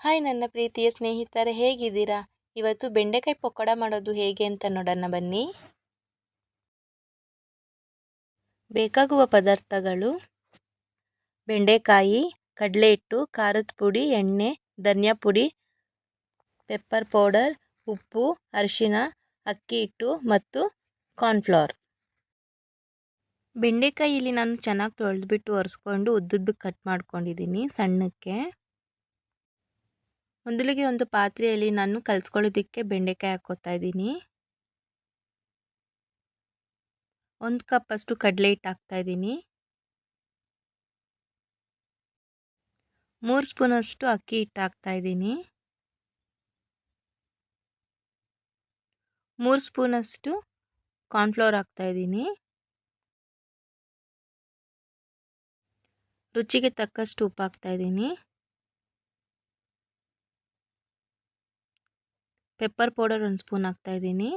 Hi, ನನ್ನ ಪ್ರೀತಿಯ ಸ್ನೇಹಿತರೆ, ಹೇಗಿದ್ದೀರಾ? ಇವತ್ತು ಬೆಂಡೆಕಾಯಿ ಪಕೋಡ ಮಾಡೋದು ಹೇಗೆ ಅಂತ ನೋಡೋಣ ಬನ್ನಿ. ಬೇಕಾಗುವ ಪದಾರ್ಥಗಳು ಬೆಂಡೆಕಾಯಿ ಕಡಲೆ ಹಿಟ್ಟು ಖಾರದ ಪುಡಿ, ಎಣ್ಣೆ, ಧನಿಯಾ ಪುಡಿ, ಪೆಪ್ಪರ್ ಪೌಡರ್, ಉಪ್ಪು ಅರಿಶಿನ ಅಕ್ಕಿ ಹಿಟ್ಟು ಮತ್ತು ಕಾರ್ನ್ಫ್ಲವರ್ ಬೆಂಡೆಕಾಯಿ ಇಲ್ಲಿ ನಾನು ಚೆನ್ನಾಗಿ ತೊಳೆದ್ಬಿಟ್ಟು ಒರೆಸ್ಕೊಂಡು ಉದ್ದುದ್ದು ಕಟ್ ಮಾಡ್ಕೊಂಡಿದ್ದೀನಿ ಸಣ್ಣಕ್ಕೆ. ಮೊದಲಿಗೆ ಒಂದು ಪಾತ್ರೆಯಲ್ಲಿ ನಾನು ಕಲಿಸ್ಕೊಳ್ಳೋದಕ್ಕೆ ಬೆಂಡೆಕಾಯಿ ಹಾಕ್ಕೋತಾ ಇದ್ದೀನಿ. ಒಂದು ಕಪ್ಪಷ್ಟು ಕಡಲೆ ಹಿಟ್ಟು ಹಾಕ್ತಾ ಇದ್ದೀನಿ. ಮೂರು ಸ್ಪೂನಷ್ಟು ಅಕ್ಕಿ ಹಿಟ್ಟು ಹಾಕ್ತಾ ಇದ್ದೀನಿ. ಮೂರು ಸ್ಪೂನಷ್ಟು ಕಾರ್ನ್ಫ್ಲವರ್ ಹಾಕ್ತಾ ಇದ್ದೀನಿ. ರುಚಿಗೆ ತಕ್ಕಷ್ಟು ಉಪ್ಪು ಹಾಕ್ತಾ ಇದ್ದೀನಿ. ಪೆಪ್ಪರ್ ಪೌಡರ್ ಒಂದು ಸ್ಪೂನ್ ಹಾಕ್ತಾಯಿದ್ದೀನಿ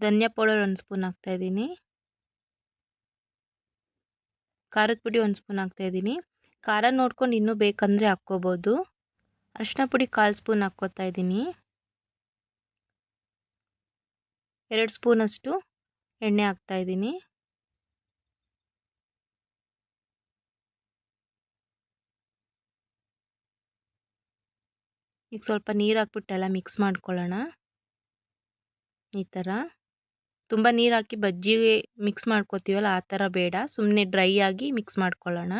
ಧನಿಯಾ ಪೌಡರ್ ಒಂದು ಸ್ಪೂನ್ ಹಾಕ್ತಾಯಿದ್ದೀನಿ ಖಾರದ ಪುಡಿ ಒಂದು ಸ್ಪೂನ್ ಹಾಕ್ತಾಯಿದ್ದೀನಿ ಖಾರ ನೋಡ್ಕೊಂಡು ಇನ್ನೂ ಬೇಕಂದರೆ ಹಾಕ್ಕೋಬೋದು. ಅರಿಶಿನ ಪುಡಿ ಕಾಲು ಸ್ಪೂನ್ ಹಾಕ್ಕೋತಾ ಇದ್ದೀನಿ. ಎರಡು ಸ್ಪೂನಷ್ಟು ಎಣ್ಣೆ ಹಾಕ್ತಾಯಿದ್ದೀನಿ ಈಗ ಸ್ವಲ್ಪ ನೀರು ಹಾಕ್ಬಿಟ್ಟೆಲ್ಲ ಮಿಕ್ಸ್ ಮಾಡ್ಕೊಳ್ಳೋಣ. ಈ ಥರ ತುಂಬ ನೀರು ಹಾಕಿ ಬಜ್ಜಿಗೆ ಮಿಕ್ಸ್ ಮಾಡ್ಕೋತೀವಲ್ಲ ಆ ಥರ ಬೇಡ. ಸುಮ್ಮನೆ ಡ್ರೈ ಆಗಿ ಮಿಕ್ಸ್ ಮಾಡ್ಕೊಳ್ಳೋಣ.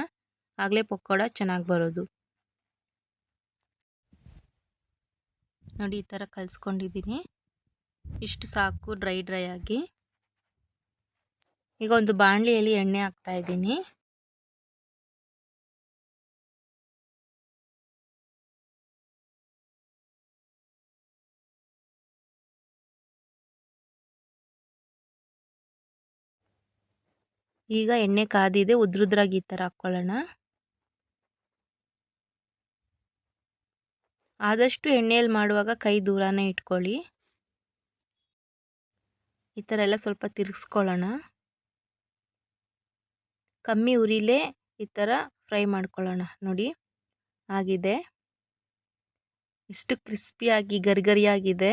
ಆಗಲೇ ಪಕೋಡ ಚೆನ್ನಾಗಿ ಬರೋದು. ನೋಡಿ ಈ ಥರ ಕಲಿಸ್ಕೊಂಡಿದ್ದೀನಿ ಇಷ್ಟು ಸಾಕು ಡ್ರೈ ಡ್ರೈ ಆಗಿ. ಈಗ ಒಂದು ಬಾಣಲಿಯಲ್ಲಿ ಎಣ್ಣೆ ಹಾಕ್ತಾಯಿದ್ದೀನಿ ಈಗ ಎಣ್ಣೆ ಕಾದಿದೆ, ಉದ್ರುದ್ರಾಗಿ ಈ ಥರ ಹಾಕ್ಕೊಳ್ಳೋಣ. ಆದಷ್ಟು ಎಣ್ಣೆಯಲ್ಲಿ ಮಾಡುವಾಗ ಕೈ ದೂರನೇ ಇಟ್ಕೊಳ್ಳಿ. ಈ ಥರ ಎಲ್ಲ ಸ್ವಲ್ಪ ತಿರ್ಗಿಸ್ಕೊಳ್ಳೋಣ. ಕಮ್ಮಿ ಉರಿಲೇ ಈ ಥರ ಫ್ರೈ ಮಾಡ್ಕೊಳ್ಳೋಣ, ನೋಡಿ. ಆಗಿದೆ. ಎಷ್ಟು ಕ್ರಿಸ್ಪಿಯಾಗಿ, ಗರಿಗರಿಯಾಗಿದೆ.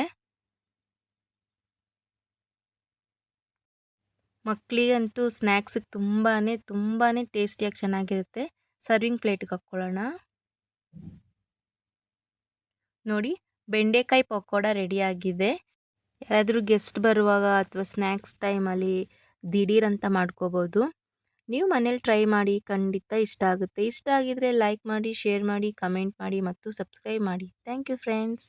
ಮಕ್ಕಳಿಗಂತೂ ಸ್ನ್ಯಾಕ್ಸಿಗೆ ತುಂಬಾ ತುಂಬಾ ಟೇಸ್ಟಿಯಾಗಿ ಚೆನ್ನಾಗಿರುತ್ತೆ. ಸರ್ವಿಂಗ್ ಪ್ಲೇಟಿಗೆ ಹಾಕ್ಕೊಳ್ಳೋಣ. ನೋಡಿ, ಬೆಂಡೆಕಾಯಿ ಪಕೋಡ ರೆಡಿಯಾಗಿದೆ ಯಾರಾದರೂ ಗೆಸ್ಟ್ ಬರುವಾಗ ಅಥವಾ ಸ್ನ್ಯಾಕ್ಸ್ ಟೈಮಲ್ಲಿ ದಿಢೀರ್ ಅಂತ ಮಾಡ್ಕೋಬೋದು. ನೀವು ಮನೇಲಿ ಟ್ರೈ ಮಾಡಿ, ಖಂಡಿತ ಇಷ್ಟ ಆಗುತ್ತೆ. ಇಷ್ಟ ಆಗಿದರೆ ಲೈಕ್ ಮಾಡಿ, ಶೇರ್ ಮಾಡಿ, ಕಮೆಂಟ್ ಮಾಡಿ ಮತ್ತು ಸಬ್ಸ್ಕ್ರೈಬ್ ಮಾಡಿ. Thank you friends.